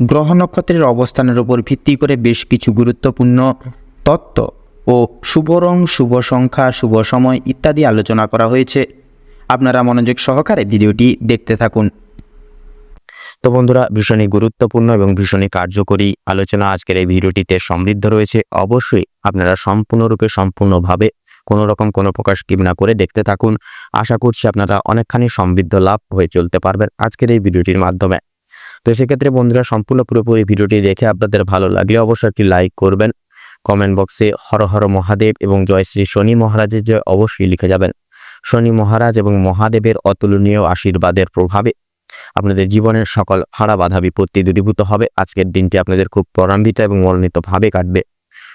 গ্রহ নক্ষত্রের অবস্থানের উপর ভিত্তি করে বেশ কিছু গুরুত্বপূর্ণ তত্ত্ব ও শুভ রং শুভ সংখ্যা, শুভ সময় ইত্যাদি আলোচনা করা হয়েছে। আপনারা মনোযোগ সহকারে ভিডিওটি দেখতে থাকুন। তো বন্ধুরা, ভীষণই গুরুত্বপূর্ণ এবং ভীষণই কার্যকরী আলোচনা আজকের এই ভিডিওটিতে সমৃদ্ধ রয়েছে। অবশ্যই আপনারা সম্পূর্ণরূপে সম্পূর্ণভাবে কোনো রকম কোনো প্রকার স্কিপ না করে দেখতে থাকুন। আশা করছি আপনারা অনেকখানি সমৃদ্ধ লাভ হয়ে চলতে পারবেন আজকের এই ভিডিওটির মাধ্যমে। তো সেক্ষেত্রে বন্ধুরা, সম্পূর্ণ পুরোপুরি ভিডিওটি দেখে আপনাদের ভালো লাগলে অবশ্যই একটি লাইক করবেন। কমেন্ট বক্সে হর হর মহাদেব এবং জয় শ্রী শনি মহারাজের জয় অবশ্যই লিখে যাবেন। শনি মহারাজ এবং মহাদেবের অতুলনীয় আশীর্বাদের প্রভাবে আপনাদের জীবনের সকল হারা বাধা বিপত্তি দূরীভূত হবে। আজকের দিনটি আপনাদের খুব ত্বরান্বিত এবং মনোনীতভাবে কাটবে।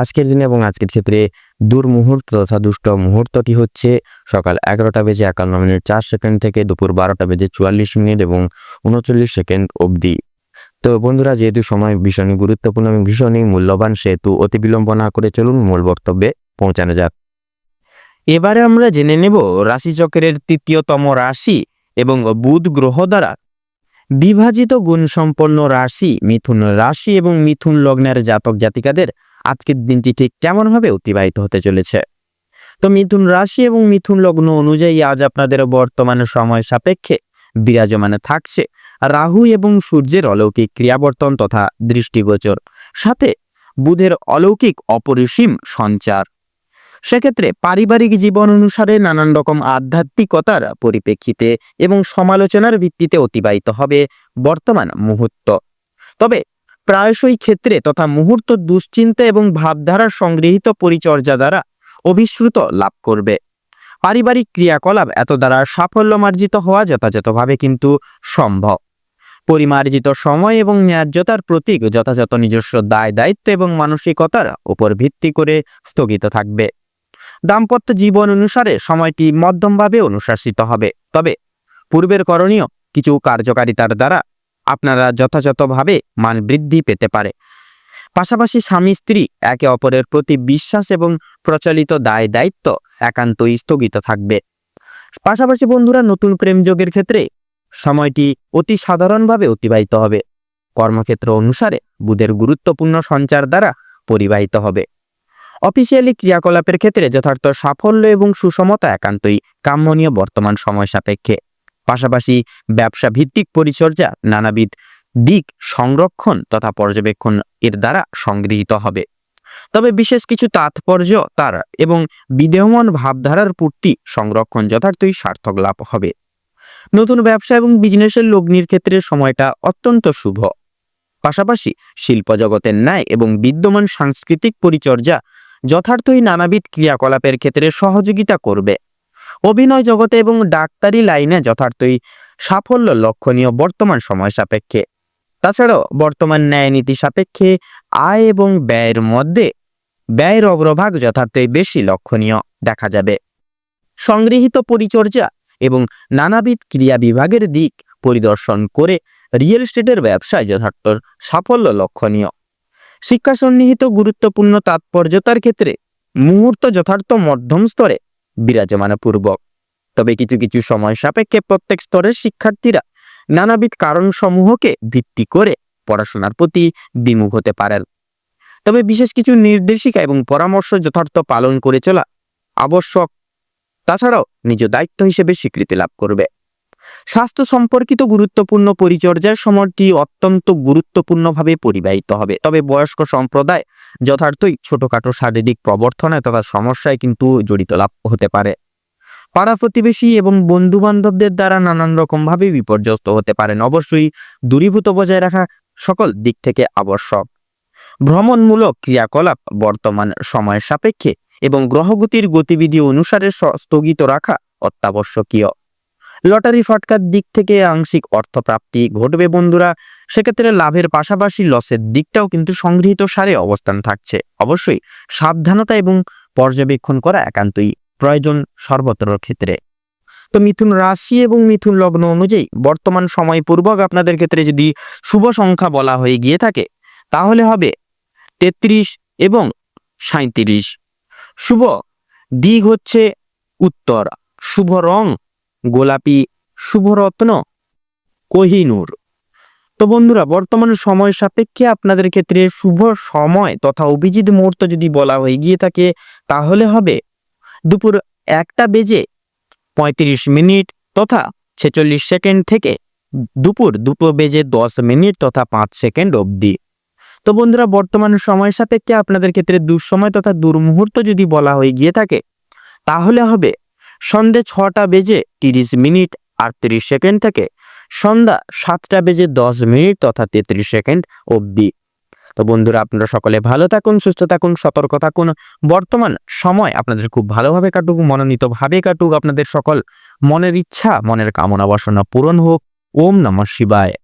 আজকের দিনে এবং আজকের ক্ষেত্রে দুর্মুহূর্ত তথা দুষ্ট মুহূর্তটি হচ্ছে? সকাল এগারোটা বেজে একান্ন মিনিট, চার সেকেন্ড থেকে দুপুর বারোটা বেজে চুয়াল্লিশ মিনিট এবং উনচল্লিশ সেকেন্ড অবধি। তো বন্ধুরা, যেহেতু সময় ভীষণই গুরুত্বপূর্ণ এবং ভীষণই মূল্যবান, সেহেতু অতি বিলম্ব না করে চলুন মূল বক্তব্যে পৌঁছানো যাক। এবারে আমরা জেনে নেব রাশিচক্রের তৃতীয়তম রাশি এবং বুধ গ্রহ দ্বারা বিভাজিত গুণসম্পন্ন রাশি, মিথুন রাশি এবং মিথুন লগ্নের জাতক জাতিকাদের আজকের দিনটি ঠিক কেমনভাবে অতিবাহিত হতে চলেছে? তো মিথুন রাশি এবং মিথুন লগ্ন অনুযায়ী আজ আপনাদের বর্তমান সময় সাপেক্ষে বিরাজমানে থাকছে রাহু এবং সূর্যের অলৌকিক ক্রিয়াবর্তন তথা দৃষ্টিগোচর। সাথে বুধের অলৌকিক অপরিসীম সঞ্চার। সেক্ষেত্রে পারিবারিক জীবন অনুসারে নানান রকম আধ্যাত্মিকতার পরিপ্রেক্ষিতে এবং সমালোচনার ভিত্তিতে অতিবাহিত হবে বর্তমান মুহূর্ত। তবে প্রায়শই ক্ষেত্রে তথা মুহূর্ত দুশ্চিন্তা এবং ভাবধারার সংগৃহীত পরিচর্যা দ্বারা অভিশ্রুত লাভ করবে। পারিবারিক ক্রিয়াকলাপ এত দ্বারা সাফল্যমার্জিত হওয়া যথাযথভাবে কিন্তু সম্ভব। পরিমার্জিত সময় এবং ন্যায্যতার প্রতীক যথাযথ নিজস্ব দায়, দায়িত্ব এবং মানসিকতার উপর ভিত্তি করে স্থগিত থাকবে। দাম্পত্য জীবন অনুসারে সময়টি মধ্যমভাবে অনুশাসিত হবে। তবে পূর্বের করণীয় কিছু কার্যকারিতার দ্বারা আপনারা যথাযথভাবে মান বৃদ্ধি পেতে পারে। পাশাপাশি স্বামী স্ত্রী একে অপরের প্রতি বিশ্বাস এবং প্রচলিত দায় দায়িত্ব একান্তই স্থগিত থাকবে। পাশাপাশি বন্ধুরা, নতুন প্রেম যোগের ক্ষেত্রে সময়টি অতি সাধারণভাবে অতিবাহিত হবে। কর্মক্ষেত্র অনুসারে বুধের গুরুত্বপূর্ণ সঞ্চার দ্বারা পরিবাহিত হবে। অফিসিয়ালি ক্রিয়াকলাপের ক্ষেত্রে যথার্থ সাফল্য এবং সুষমতা একান্তই কাম্যনীয় বর্তমান সময় সাপেক্ষে। পাশাপাশি ব্যবসা ভিত্তিক পরিচর্যা নানাবিধ দিক সংরক্ষণ তথা পর্যবেক্ষণ এর দ্বারা সংগৃহীত হবে। তবে বিশেষ কিছু তাৎপর্য তার এবং বিদেহমান ভাবধারার পূর্তি সংরক্ষণ যথার্থই সার্থক লাভ হবে। নতুন ব্যবসা এবং বিজনেসের লগ্নির ক্ষেত্রে সময়টা অত্যন্ত শুভ। পাশাপাশি শিল্প জগতের ন্যায় এবং বিদ্যমান সাংস্কৃতিক পরিচর্যা যথার্থই নানাবিধ ক্রিয়াকলাপের ক্ষেত্রে সহযোগিতা করবে। অভিনয় জগতে এবং ডাক্তারি লাইনে যথার্থই সাফল্য লক্ষণীয় বর্তমান সময় সাপেক্ষে। তাছাড়াও বর্তমান ন্যায় নীতি সাপেক্ষে আয় এবং ব্যয়ের মধ্যে ব্যয়ের অগ্রভাগ যথার্থই বেশি লক্ষণীয় দেখা যাবে। সংগৃহীত পরিচর্যা এবং নানাবিধ ক্রিয়া বিভাগের দিক পরিদর্শন করে রিয়েল এস্টেটের ব্যবসায় যথার্থ সাফল্য লক্ষণীয়। শিক্ষা সন্নিহিত গুরুত্বপূর্ণ তাৎপর্যতার ক্ষেত্রে মুহূর্ত যথার্থ মধ্যম স্তরে বিরাজমান পূর্বক তবে কিছু কিছু সময় সাপেক্ষে প্রত্যেক স্তরের শিক্ষার্থীরা নানাবিধ কারণসমূহকে ভিত্তি করে পড়াশোনার প্রতি বিমুখ হতে পারেন। তবে বিশেষ কিছু নির্দেশিকা এবং পরামর্শ যথার্থ পালন করে চলা আবশ্যক। তাছাড়াও নিজ দায়িত্ব হিসেবে স্বীকৃতি লাভ করবে। স্বাস্থ্য সম্পর্কিত গুরুত্বপূর্ণ পরিচর্যার সময়টি অত্যন্ত গুরুত্বপূর্ণভাবে পরিবাহিত হবে। তবে বয়স্ক সম্প্রদায় যথার্থই ছোটখাটো শারীরিক প্রবর্তনে তথা সমস্যায় কিন্তু জড়িত লাভ হতে পারে। পাড়া প্রতিবেশী এবং বন্ধু বান্ধবদের দ্বারা নানান রকমভাবে বিপর্যস্ত হতে পারেন। অবশ্যই দূরীভূত বজায় রাখা সকল দিক থেকে আবশ্যক। ভ্রমণমূলক ক্রিয়াকলাপ বর্তমান সময়ের সাপেক্ষে এবং গ্রহগতির গতিবিধি অনুসারে স্থগিত রাখা অত্যাবশ্যকীয়। লটারি ফটকার দিক থেকে আংশিক অর্থপ্রাপ্তি ঘটবে বন্ধুরা। সেক্ষেত্রে লাভের পাশাপাশি লসের দিকটাও কিন্তু সংগৃহীত সারে অবস্থান থাকছে। অবশ্যই সাবধানতা এবং পর্যবেক্ষণ করা একান্তই প্রয়োজন সর্বত্র ক্ষেত্রে। তো মিথুন রাশি এবং মিথুন লগ্ন অনুযায়ী বর্তমান সময় পূর্বক আপনাদের ক্ষেত্রে যদি শুভ সংখ্যা বলা হয়ে গিয়ে থাকে, তাহলে হবে তেত্রিশ এবং সাঁত্রিশ শুভ দিক হচ্ছে উত্তর। শুভ রং গোলাপি শুভরত্ন কোহিনূর। তো বন্ধুরা, বর্তমান সময় সাপেক্ষে আপনাদের ক্ষেত্রে শুভ সময় তথা অভিজিৎ মুহূর্ত যদি বলা হয়ে গিয়ে থাকে, তাহলে হবে দুপুর একটা বেজে পঁয়ত্রিশ মিনিট তথা ছেচল্লিশ সেকেন্ড থেকে দুপুর দুটো বেজে দশ মিনিট তথা পাঁচ সেকেন্ড অবধি। তো বন্ধুরা, বর্তমান সময় সাপেক্ষে আপনাদের ক্ষেত্রে দুঃসময় তথা দুর্মুহূর্ত যদি বলা হয়ে গিয়ে থাকে, তাহলে হবে সন্ধে ছটা বেজে তিরিশ মিনিট আটত্রিশ সেকেন্ড থেকে সন্ধ্যা সাতটা বেজে দশ মিনিট তথা তেত্রিশ সেকেন্ড অবধি। তো বন্ধুরা, আপনারা সকলে ভালো থাকুন, সুস্থ থাকুন, সতর্ক থাকুন। বর্তমান সময় আপনাদের খুব ভালোভাবে কাটুক, মনোনীতভাবে কাটুক। আপনাদের সকল মনের ইচ্ছা, মনের কামনা বাসনা পূরণ হোক। ওম নমঃ শিবায়।